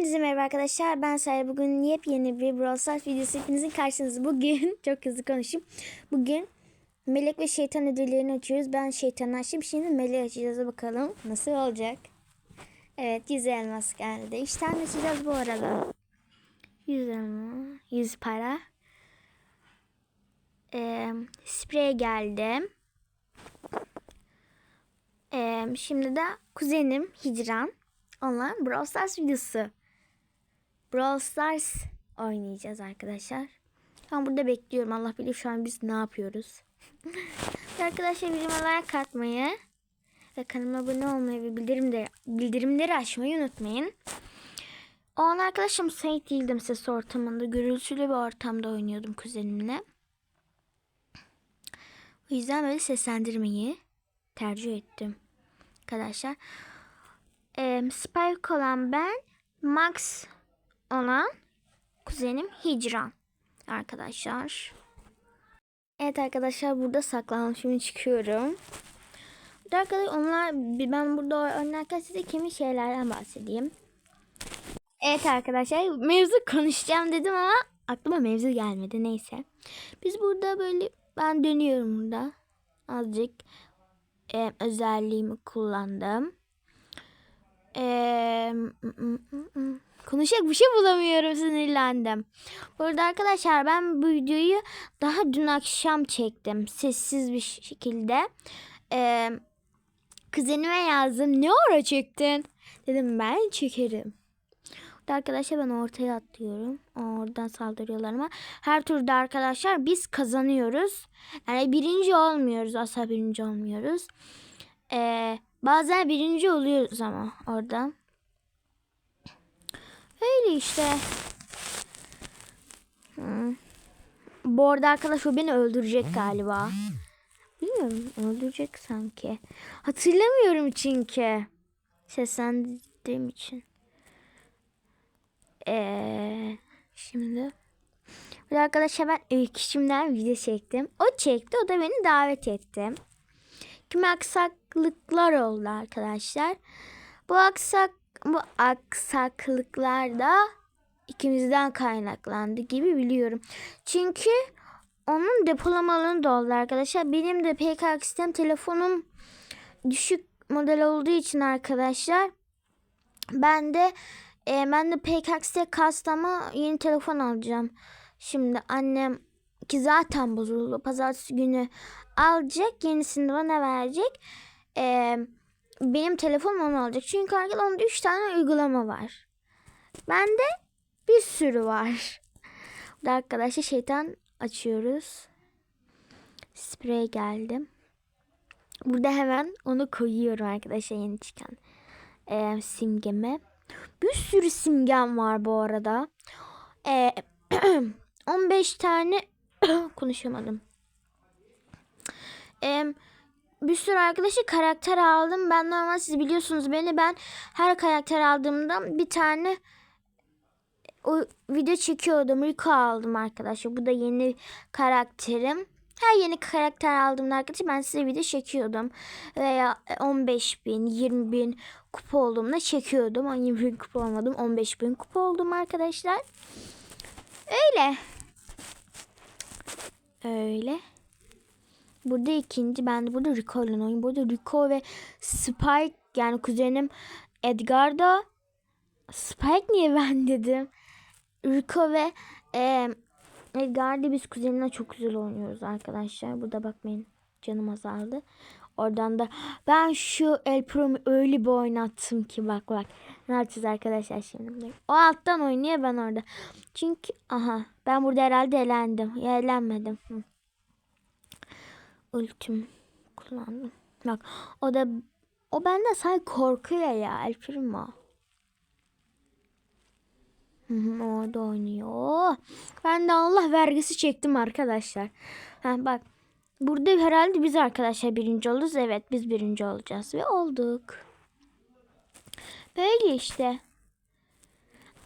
Hepinize merhaba arkadaşlar. Ben Sayra. Bugün yepyeni bir Brawl Stars videosu hepinizin karşınızda. Bugün çok hızlı konuşayım. Bugün melek ve şeytan ödüllerini açıyoruz. Ben şeytanı açtım. Şimdi meleği açacağız. Bakalım nasıl olacak. Evet 100 elmas geldi. İşten açacağız bu arada. 100 elmas. 100 para. Ee, sprey geldi. Ee, şimdi de kuzenim Hicran. Onunla Brawl Stars videosu. Brawl Stars oynayacağız arkadaşlar. Ben burada bekliyorum. Allah bilir şu an biz ne yapıyoruz. arkadaşlar videoma like atmayı ve kanalıma abone olmayı ve bildirimleri, bildirimleri açmayı unutmayın. O an arkadaşlar müsait değildim ses ortamında. Gürültülü bir ortamda oynuyordum kuzenimle. O yüzden böyle seslendirmeyi tercih ettim. Arkadaşlar. Ee, Spike olan ben. Max olan kuzenim Hicran. Arkadaşlar. Evet arkadaşlar burada saklandım. Şimdi çıkıyorum. Arkadaşlar onlar ben burada oynarken size kimi şeylerden bahsedeyim. Evet arkadaşlar mevzu konuşacağım dedim ama aklıma mevzu gelmedi neyse. Biz burada böyle ben dönüyorum burada. Azıcık e, özelliğimi kullandım. E, konuşacak bir şey bulamıyorum sinirlendim. Burada arkadaşlar ben bu videoyu daha dün akşam çektim. Sessiz bir şekilde. E, kuzenime yazdım. Ne ara çektin? Dedim ben çekerim. Burada arkadaşlar ben ortaya atlıyorum. Oradan saldırıyorlar ama her turda arkadaşlar biz kazanıyoruz. Yani birinci olmuyoruz. Asla birinci olmuyoruz. Ee, bazen birinci oluyoruz ama orada. Öyle işte. Hmm. Bu arada arkadaş o beni öldürecek galiba. Bilmiyorum öldürecek sanki. Hatırlamıyorum çünkü. Seslendirdiğim için. Ee, şimdi bir arkadaşa ben öyküşümden video çektim. O çekti o da beni davet etti. Kimi aksaklıklar oldu arkadaşlar. Bu aksak bu aksaklıklar da ikimizden kaynaklandı gibi biliyorum. Çünkü onun depolama alanı doldu arkadaşlar. Benim de PKK sistem telefonum düşük model olduğu için arkadaşlar ben de e, ben de PKX'te kastama yeni telefon alacağım. Şimdi annem ki zaten bozuldu. Pazartesi günü alacak. Yenisini bana verecek. E, benim telefonum onu alacak. Çünkü arkadaşlar onda 3 tane uygulama var. Bende bir sürü var. Burada arkadaşlar şeytan açıyoruz. Sprey geldi. Burada hemen onu koyuyorum arkadaşlar yeni çıkan e, simgeme. Bir sürü simgem var bu arada. Ee, 15 tane konuşamadım. Ee, bir sürü arkadaşı karakter aldım. Ben normal siz biliyorsunuz beni ben her karakter aldığımda bir tane o video çekiyordum. Rico aldım arkadaşlar. Bu da yeni karakterim. Her yeni karakter aldığımda arkadaşlar ben size video çekiyordum. Veya 15 bin, 20 bin kupa olduğumda çekiyordum. 20 bin kupa olmadım. 15 bin kupa oldum arkadaşlar. Öyle. Öyle. Burada ikinci. Ben de burada Rico ile oyun. Burada Rico ve Spike yani kuzenim Edgar da Spike niye ben dedim. Rico ve e, Edgar'da biz kuzenimle çok güzel oynuyoruz arkadaşlar. Burada bakmayın canım azaldı. Oradan da ben şu El Pro'mu öyle bir oynattım ki bak bak. Ne yapacağız arkadaşlar şimdi? O alttan oynuyor ben orada. Çünkü aha ben burada herhalde elendim. Ya elenmedim. Hı. Ultim kullandım. Bak o da o benden sanki korkuyor ya El Primo. Hı, orada oynuyor. Ben de Allah vergisi çektim arkadaşlar. Ha, bak Burada herhalde biz arkadaşlar birinci oluruz. Evet biz birinci olacağız ve olduk. Böyle işte.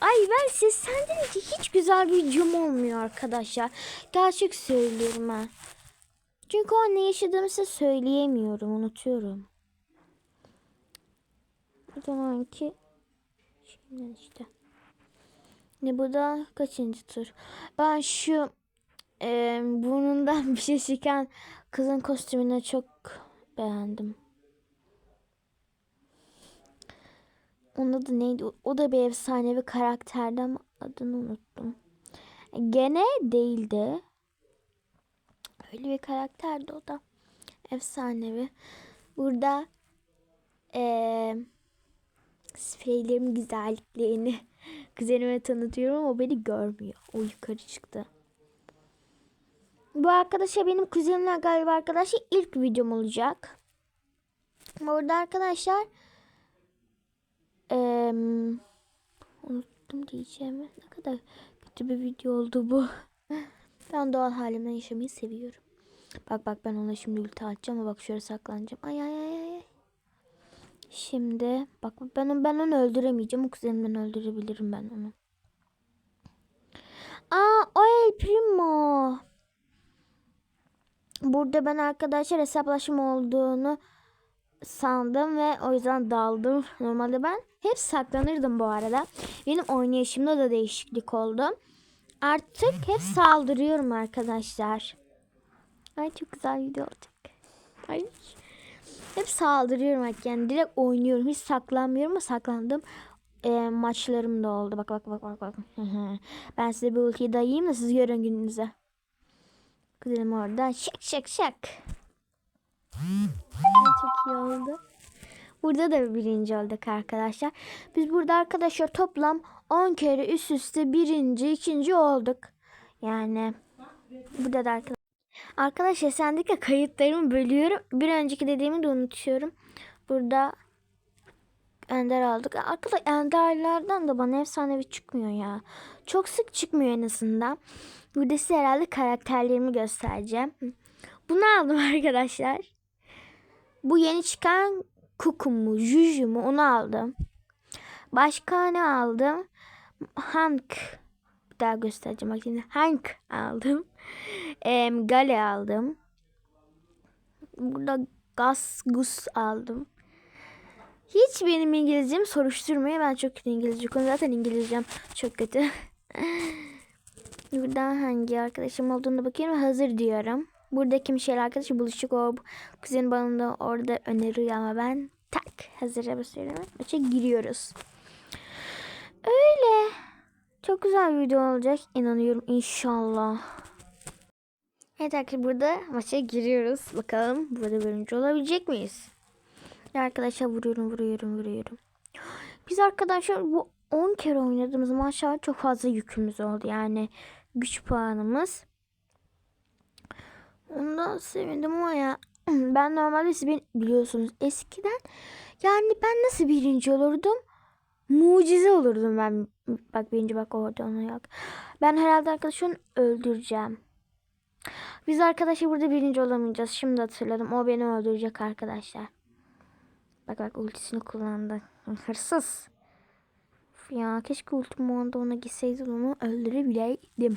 Ay ben seslendirince hiç güzel bir cüm olmuyor arkadaşlar. Gerçek söylüyorum ha. Çünkü o ne yaşadığımı size söyleyemiyorum. Unutuyorum. O zamanki şimdiden işte. Ne bu da kaçıncı tur? Ben şu e, burnundan bir şey çıkan kızın kostümünü çok beğendim. Onun adı neydi? O da bir efsanevi karakterdi ama adını unuttum. Gene değildi. Öyle bir karakterdi o da. Efsanevi. Burada eee spreylerimin güzelliklerini kuzenime tanıtıyorum ama beni görmüyor. O yukarı çıktı. Bu arkadaşa benim kuzenimle galiba arkadaşlar ilk videom olacak. Burada arkadaşlar eee unuttum diyeceğimi. Ne kadar kötü bir video oldu bu. ben doğal halimden yaşamayı seviyorum. Bak bak ben ona şimdi ulti atacağım ama bak şöyle saklanacağım. Ay ay ay ay. Şimdi bak ben, ben onu öldüremeyeceğim. O kuzenimden öldürebilirim ben onu. Aa o El Primo. Burada ben arkadaşlar hesaplaşma olduğunu sandım ve o yüzden daldım. Normalde ben hep saklanırdım bu arada. Benim oynayışımda da değişiklik oldu. Artık hep saldırıyorum arkadaşlar. Ay çok güzel video olacak. Ay. Hep saldırıyorum yani direkt oynuyorum. Hiç saklanmıyorum ama saklandım. E, maçlarım da oldu. Bak bak bak bak bak. ben size bir ultiyi dayayayım da siz görün gününüze. Kuzenim orada. Şak şak şak. Çok iyi oldu. Burada da birinci olduk arkadaşlar. Biz burada arkadaşlar toplam 10 kere üst üste birinci, ikinci olduk. Yani burada da arkadaşlar. Arkadaşlar sendika kayıtlarımı bölüyorum. Bir önceki dediğimi de unutuyorum. Burada Ender aldık. Arkadaşlar Ender'lerden de bana efsanevi çıkmıyor ya. Çok sık çıkmıyor en azından. Burada size herhalde karakterlerimi göstereceğim. Bunu aldım arkadaşlar. Bu yeni çıkan Kuku mu, Juju mu onu aldım. Başka ne aldım? Hank. Bir daha göstereceğim. Bak Hank aldım. E, Gale aldım. Burada Gas Gus aldım. Hiç benim İngilizcem soruşturmuyor. Ben çok kötü İngilizce konu zaten İngilizcem çok kötü. Buradan hangi arkadaşım olduğunu bakıyorum. Hazır diyorum. Buradaki Michelle arkadaşı buluştuk. O kuzenim bana da orada öneriyor ama ben tak hazıra basıyorum. Maça giriyoruz. Öyle. Çok güzel bir video olacak. inanıyorum inşallah. Evet arkadaşlar burada maça giriyoruz. Bakalım burada birinci olabilecek miyiz? Arkadaşlar vuruyorum vuruyorum vuruyorum. Biz arkadaşlar bu 10 kere oynadığımız maçlar çok fazla yükümüz oldu. Yani güç puanımız. Ondan sevindim ama ya ben normalde siz biliyorsunuz eskiden yani ben nasıl birinci olurdum? Mucize olurdum ben. Bak birinci bak orada onu yok. Ben herhalde arkadaşım öldüreceğim. Biz arkadaşlar burada birinci olamayacağız. Şimdi hatırladım. O beni öldürecek arkadaşlar. Bak bak ultisini kullandı. Hırsız. Of ya keşke ultim o anda ona gitseydi onu öldürebileydim.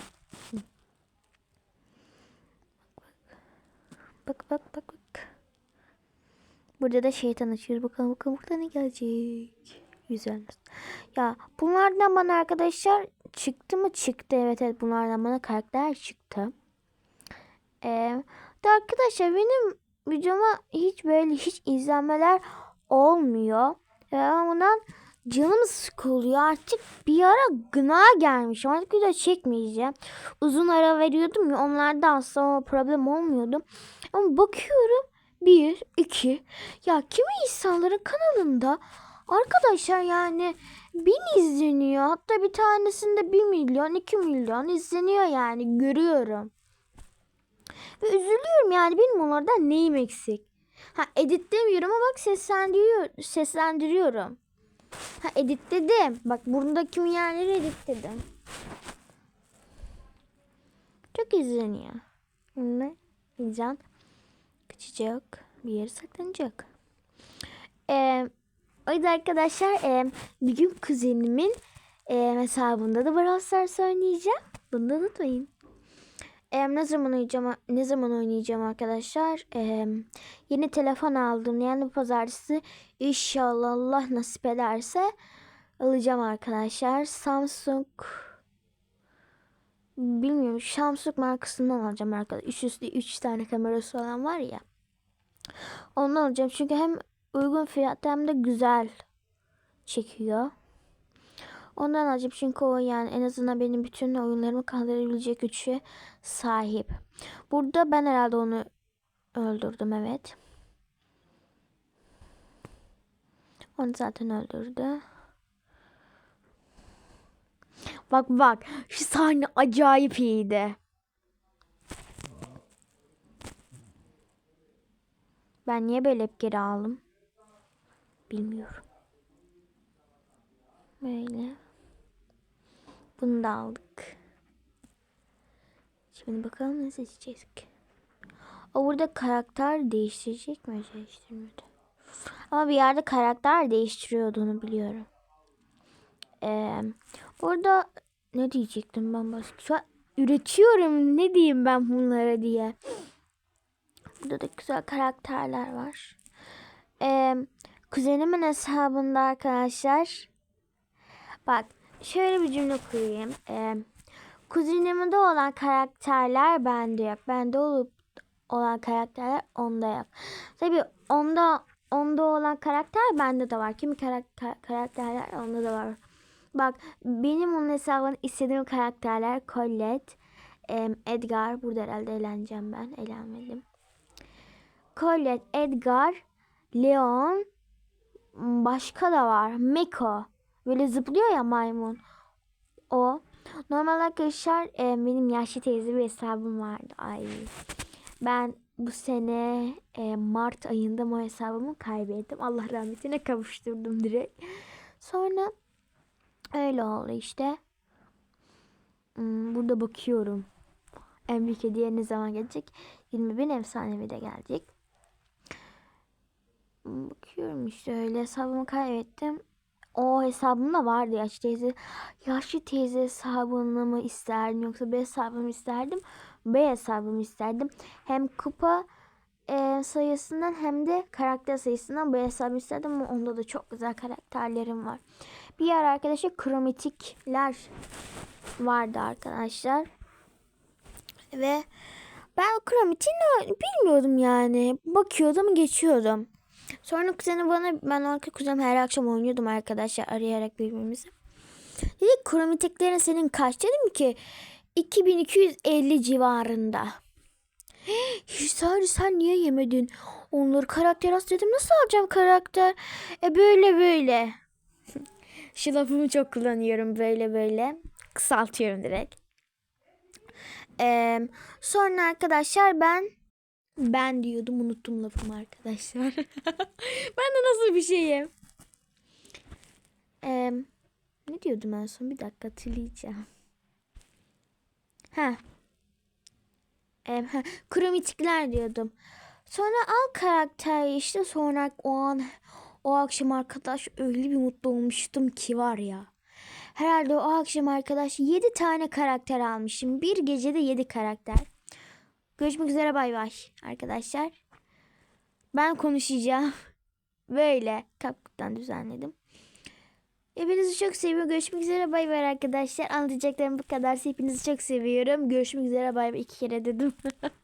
Bak bak bak bak. Burada da şeytan açıyoruz. Bakalım bakalım burada ne gelecek. Güzel. Ya bunlardan bana arkadaşlar çıktı mı çıktı. Evet evet bunlardan bana karakter çıktı. Ee, de arkadaşlar benim videoma hiç böyle hiç izlenmeler olmuyor. Ya bundan canım sıkılıyor. Artık bir ara gına gelmiş. Artık video çekmeyeceğim. Uzun ara veriyordum ya onlarda aslında problem olmuyordu. Ama bakıyorum bir, iki. Ya kimi insanların kanalında arkadaşlar yani bin izleniyor. Hatta bir tanesinde bir milyon, iki milyon izleniyor yani görüyorum. Ve üzülüyorum yani benim onlardan neyim eksik. Ha editlemiyorum ama bak seslendiriyor, seslendiriyorum. Ha editledim. Bak buradaki yerleri editledim. Çok izleniyor. Şimdi Can kaçacak. Bir yere saklanacak. Ee, o arkadaşlar e, bir gün kuzenimin e, hesabında da Brawl Stars oynayacağım. Bunu da unutmayın. E, ne zaman oynayacağım ne zaman oynayacağım arkadaşlar? E, yeni telefon aldım. Yani pazartesi inşallah Allah nasip ederse alacağım arkadaşlar. Samsung bilmiyorum Samsung markasından alacağım arkadaşlar. Üst üste 3 tane kamerası olan var ya. Ondan alacağım çünkü hem uygun fiyatta hem de güzel çekiyor. Ondan alacağım çünkü o yani en azından benim bütün oyunlarımı kaldırabilecek güçe sahip. Burada ben herhalde onu öldürdüm evet. Onu zaten öldürdü. Bak bak şu sahne acayip iyiydi. Ben niye böyle hep geri aldım? Bilmiyorum. Böyle. Bunu da aldık. Şimdi bakalım ne seçeceğiz ki. O burada karakter değiştirecek mi? Değiştirmedi. Ama bir yerde karakter değiştiriyordu onu biliyorum. Ee, burada ne diyecektim ben başka? Şu an üretiyorum. Ne diyeyim ben bunlara diye. Burada da güzel karakterler var. Ee, kuzenimin hesabında arkadaşlar. Bak şöyle bir cümle kurayım. Ee, kuzenimde olan karakterler bende yok. Bende olup olan karakterler onda yok. Tabii onda onda olan karakter bende de var. Kimi karakter, karakterler onda da var. Bak benim onun hesabını istediğim karakterler Colette, Edgar. Burada herhalde eğleneceğim ben. Eğlenmedim. Colette, Edgar, Leon, başka da var. Meko. Böyle zıplıyor ya maymun. O. Normal arkadaşlar e, benim yaşlı teyze bir hesabım vardı. Ay. Ben bu sene e, Mart ayında o hesabımı kaybettim. Allah rahmetine kavuşturdum direkt. Sonra öyle oldu işte. Hmm, Burada bakıyorum. En büyük hediye ne zaman gelecek? 20 bin efsanevi de gelecek. Bakıyorum işte öyle hesabımı kaybettim. O hesabımda vardı yaşlı teyze. Yaşlı teyze hesabını mı isterdim yoksa B hesabımı isterdim. B hesabımı isterdim. Hem kupa e, sayısından hem de karakter sayısından B hesabımı isterdim. Ama onda da çok güzel karakterlerim var. Bir yer arkadaşlar kromatikler vardı arkadaşlar. Ve ben kromatiğini bilmiyordum yani. Bakıyordum geçiyordum. Sonra kuzenim bana ben arka kuzenim her akşam oynuyordum arkadaşlar arayarak birbirimizi. Dedi kromatiklerin senin kaç dedim ki 2250 civarında. Sadece sen niye yemedin? Onları karakter as dedim. Nasıl alacağım karakter? E böyle böyle. Şu lafımı çok kullanıyorum böyle böyle. Kısaltıyorum direkt. Ee, sonra arkadaşlar ben ben diyordum unuttum lafımı arkadaşlar. ben de nasıl bir şeyim? Ee, ne diyordum en son? Bir dakika hatırlayacağım. Ha. Ee, ha, kromatikler diyordum. Sonra al karakter işte sonra o an o akşam arkadaş öyle bir mutlu olmuştum ki var ya. Herhalde o akşam arkadaş 7 tane karakter almışım. Bir gecede 7 karakter. Görüşmek üzere bay bay arkadaşlar. Ben konuşacağım. Böyle kaptan düzenledim. Hepinizi çok seviyorum. Görüşmek üzere bay bay arkadaşlar. Anlatacaklarım bu kadar. Hepinizi çok seviyorum. Görüşmek üzere bay bay. İki kere dedim.